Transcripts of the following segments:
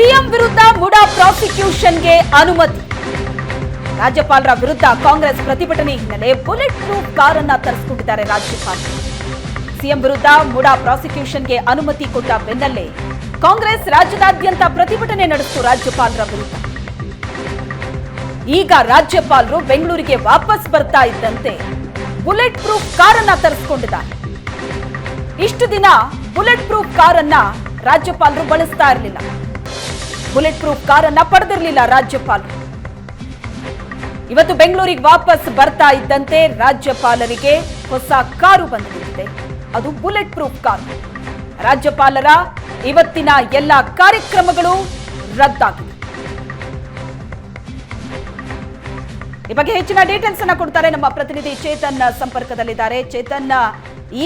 CM ವಿರುದ್ಧ ಮುಡಾ ಪ್ರಾಸಿಕ್ಯೂಷನ್ಗೆ ಅನುಮತಿ. ರಾಜ್ಯಪಾಲರ ವಿರುದ್ಧ ಕಾಂಗ್ರೆಸ್ ಪ್ರತಿಭಟನೆ ಹಿನ್ನೆಲೆ ಬುಲೆಟ್ ಪ್ರೂಫ್ ಕಾರನ್ನ ತರಿಸಿಕೊಂಡಿದ್ದಾರೆ ರಾಜ್ಯಪಾಲರು. ಸಿಎಂ ವಿರುದ್ಧ ಮುಡಾ ಪ್ರಾಸಿಕ್ಯೂಷನ್ಗೆ ಅನುಮತಿ ಕೊಟ್ಟ ಬೆನ್ನಲ್ಲೇ ಕಾಂಗ್ರೆಸ್ ರಾಜ್ಯದಾದ್ಯಂತ ಪ್ರತಿಭಟನೆ ನಡೆಸಿತು ರಾಜ್ಯಪಾಲರ ವಿರುದ್ಧ. ಈಗ ರಾಜ್ಯಪಾಲರು ಬೆಂಗಳೂರಿಗೆ ವಾಪಸ್ ಬರ್ತಾ ಇದ್ದಂತೆ ಬುಲೆಟ್ ಪ್ರೂಫ್ ಕಾರನ್ನ ತರಿಸಿಕೊಂಡಿದ್ದಾರೆ. ಇಷ್ಟು ದಿನ ಬುಲೆಟ್ ಪ್ರೂಫ್ ಕಾರನ್ನ ರಾಜ್ಯಪಾಲರು ಬಳಸ್ತಾ ಇರಲಿಲ್ಲ. ಬುಲೆಟ್ ಪ್ರೂಫ್ ಕಾರನ್ನ ಪಡೆದಿರಲಿಲ್ಲ ರಾಜ್ಯಪಾಲರು ಇವತ್ತು ಬೆಂಗಳೂರಿಗೆ ವಾಪಸ್ ಬರ್ತಾ ಇದ್ದಂತೆ ರಾಜ್ಯಪಾಲರಿಗೆ ಹೊಸ ಕಾರು ಬಂದಿದೆ. ಅದು ಬುಲೆಟ್ ಪ್ರೂಫ್ ಕಾರು. ರಾಜ್ಯಪಾಲರ ಇವತ್ತಿನ ಎಲ್ಲ ಕಾರ್ಯಕ್ರಮಗಳು ರದ್ದಾಗಿದೆ. ಈ ಬಗ್ಗೆ ಹೆಚ್ಚಿನ ಡೀಟೇಲ್ಸ್ ಅನ್ನ ಕೊಡ್ತಾರೆ ನಮ್ಮ ಪ್ರತಿನಿಧಿ ಚೇತನ್ ಸಂಪರ್ಕದಲ್ಲಿದ್ದಾರೆ. ಚೇತನ್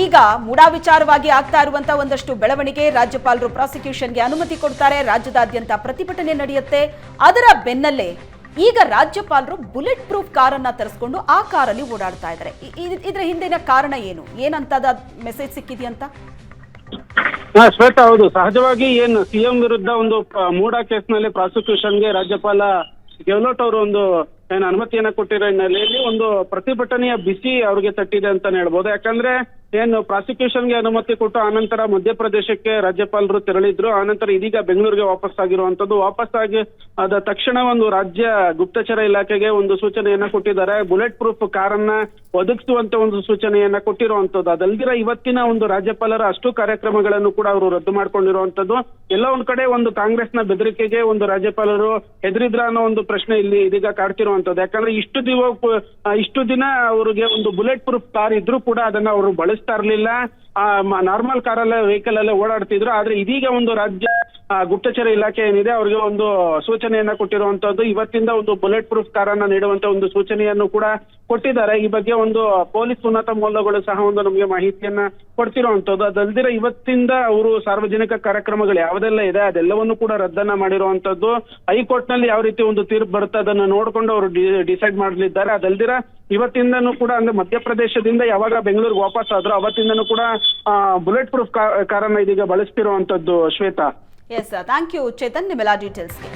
ಈಗ ಮುಡಾ ವಿಚಾರವಾಗಿ ಆಗ್ತಾ ಇರುವಂತಹ ಒಂದಷ್ಟು ಬೆಳವಣಿಗೆ ರಾಜ್ಯಪಾಲರು ಪ್ರಾಸಿಕ್ಯೂಷನ್ಗೆ ಅನುಮತಿ ಕೊಡ್ತಾರೆ. ರಾಜ್ಯದಾದ್ಯಂತ ಪ್ರತಿಭಟನೆ ನಡೆಯುತ್ತೆ. ಅದರ ಬೆನ್ನಲ್ಲೇ ಈಗ ರಾಜ್ಯಪಾಲರು ಬುಲೆಟ್ ಪ್ರೂಫ್ ಕಾರನ್ನ ತರಿಸ್ಕೊಂಡು ಆ ಕಾರಲ್ಲಿ ಓಡಾಡ್ತಾ ಇದ್ದಾರೆ. ಇದ್ರ ಹಿಂದಿನ ಕಾರಣ ಏನು? ಏನಂತದ ಮೆಸೇಜ್ ಸಿಕ್ಕಿದೆಯಂತ ಶ್ವೇತಾ, ಹೌದು. ಸಹಜವಾಗಿ ಏನು ಸಿಎಂ ವಿರುದ್ಧ ಒಂದು ಮೂಢಾ ಕೇಸ್ನಲ್ಲಿ ಪ್ರಾಸಿಕ್ಯೂಷನ್ ಪ್ರಾಸಿಕ್ಯೂಷನ್ಗೆ ರಾಜ್ಯಪಾಲ ಗೆಹ್ಲೋಟ್ ಅವರು ಒಂದು, ಏನು ಅನುಮತಿಯನ್ನ ಕೊಟ್ಟಿರೋ ಹಿನ್ನೆಲೆಯಲ್ಲಿ ಒಂದು ಪ್ರತಿಭಟನೆಯ ಬಿಸಿ ಅವ್ರಿಗೆ ತಟ್ಟಿದೆ ಅಂತಾನೆ ಹೇಳ್ಬೋದು. ಯಾಕಂದ್ರೆ ಏನು, ಪ್ರಾಸಿಕ್ಯೂಷನ್ಗೆ ಅನುಮತಿ ಕೊಟ್ಟು ಆನಂತರ ಮಧ್ಯಪ್ರದೇಶಕ್ಕೆ ರಾಜ್ಯಪಾಲರು ತೆರಳಿದ್ರು. ಆನಂತರ ಇದೀಗ ಬೆಂಗಳೂರಿಗೆ ವಾಪಸ್ ಆಗಿರುವಂತದ್ದು ವಾಪಸ್ ಆಗಿ ಆದ ತಕ್ಷಣ ಒಂದು ರಾಜ್ಯ ಗುಪ್ತಚರ ಇಲಾಖೆಗೆ ಒಂದು ಸೂಚನೆಯನ್ನ ಕೊಟ್ಟಿದ್ದಾರೆ. ಬುಲೆಟ್ ಪ್ರೂಫ್ ಕಾರನ್ನ ಒದಗಿಸುವಂತ ಒಂದು ಸೂಚನೆಯನ್ನ ಕೊಟ್ಟಿರುವಂತದ್ದು ಅದಲ್ದಿರ ಇವತ್ತಿನ ಒಂದು ರಾಜ್ಯಪಾಲರ ಅಷ್ಟು ಕಾರ್ಯಕ್ರಮಗಳನ್ನು ಕೂಡ ಅವರು ರದ್ದು ಮಾಡ್ಕೊಂಡಿರುವಂತದ್ದು ಎಲ್ಲ ಒಂದ್ ಕಡೆ ಒಂದು ಕಾಂಗ್ರೆಸ್ನ ಬೆದರಿಕೆಗೆ ಒಂದು ರಾಜ್ಯಪಾಲರು ಹೆದರಿದ್ರ ಅನ್ನೋ ಒಂದು ಪ್ರಶ್ನೆ ಇಲ್ಲಿ ಇದೀಗ ಕಾಡ್ತಿರುವಂತದ್ದು ಯಾಕಂದ್ರೆ ಇಷ್ಟು ದಿವ ಇಷ್ಟು ದಿನ ಅವರಿಗೆ ಒಂದು ಬುಲೆಟ್ ಪ್ರೂಫ್ ಕಾರ್ ಇದ್ರೂ ಕೂಡ ಅದನ್ನ ಅವರು ಬಳಸ್ತಾ ಇರ್ಲಿಲ್ಲ. ನಾರ್ಮಲ್ ಕಾರಲ್ಲೇ ವೆಹಿಕಲ್ ಅಲ್ಲೇ ಓಡಾಡ್ತಿದ್ರು. ಆದ್ರೆ ಇದೀಗ ಒಂದು ರಾಜ್ಯ ಗುಪ್ತಚರ ಇಲಾಖೆ ಏನಿದೆ, ಅವರಿಗೆ ಒಂದು ಸೂಚನೆಯನ್ನ ಕೊಟ್ಟಿರುವಂತದ್ದು ಇವತ್ತಿಂದ ಒಂದು ಬುಲೆಟ್ ಪ್ರೂಫ್ ಕಾರನ್ನ ನೀಡುವಂತ ಒಂದು ಸೂಚನೆಯನ್ನು ಕೂಡ ಕೊಟ್ಟಿದ್ದಾರೆ. ಈ ಬಗ್ಗೆ ಒಂದು ಪೊಲೀಸ್ ಉನ್ನತ ಮೂಲಗಳು ಸಹ ಒಂದು ನಮಗೆ ಮಾಹಿತಿಯನ್ನ ಕೊಡ್ತಿರುವಂತದ್ದು ಅದಲ್ದಿರ ಇವತ್ತಿಂದ ಅವರು ಸಾರ್ವಜನಿಕ ಕಾರ್ಯಕ್ರಮಗಳು ಯಾವ್ದೆಲ್ಲ ಇದೆ, ಅದೆಲ್ಲವನ್ನು ಕೂಡ ರದ್ದನ್ನ ಮಾಡಿರುವಂತದ್ದು ಹೈಕೋರ್ಟ್ನಲ್ಲಿ ಯಾವ ರೀತಿ ಒಂದು ತೀರ್ಪು ಬರುತ್ತೆ, ಅದನ್ನ ನೋಡ್ಕೊಂಡು ಅವರು ಡಿಸೈಡ್ ಮಾಡಲಿದ್ದಾರೆ. ಅದಲ್ದಿರ ಇವತ್ತಿಂದನು ಕೂಡ ಅಂದ್ರೆ ಮಧ್ಯಪ್ರದೇಶದಿಂದ ಯಾವಾಗ ಬೆಂಗಳೂರಿಗೆ ವಾಪಸ್ ಆದ್ರೂ ಅವತ್ತಿಂದನು ಕೂಡ ಬುಲೆಟ್ ಪ್ರೂಫ್ ಕಾರನ್ನ ಇದೀಗ ಬಳಸ್ತಿರುವಂತದ್ದು Shwetha. Yes thank you Chetan ನಿಮ್ಮೆಲ್ಲ ಡೀಟೇಲ್ಸ್ಗೆ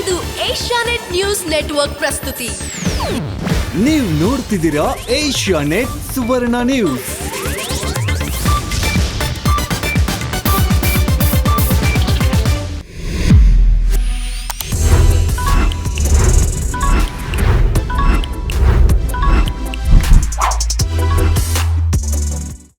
ಇದು ಏಷ್ಯಾನೆಟ್ ನ್ಯೂಸ್ ನೆಟ್ವರ್ಕ್ ಪ್ರಸ್ತುತಿ. ನೀವು ನೋಡ್ತಿದ್ದೀರಾ ಏಷ್ಯಾನೆಟ್ ಸುವರ್ಣ ನ್ಯೂಸ್.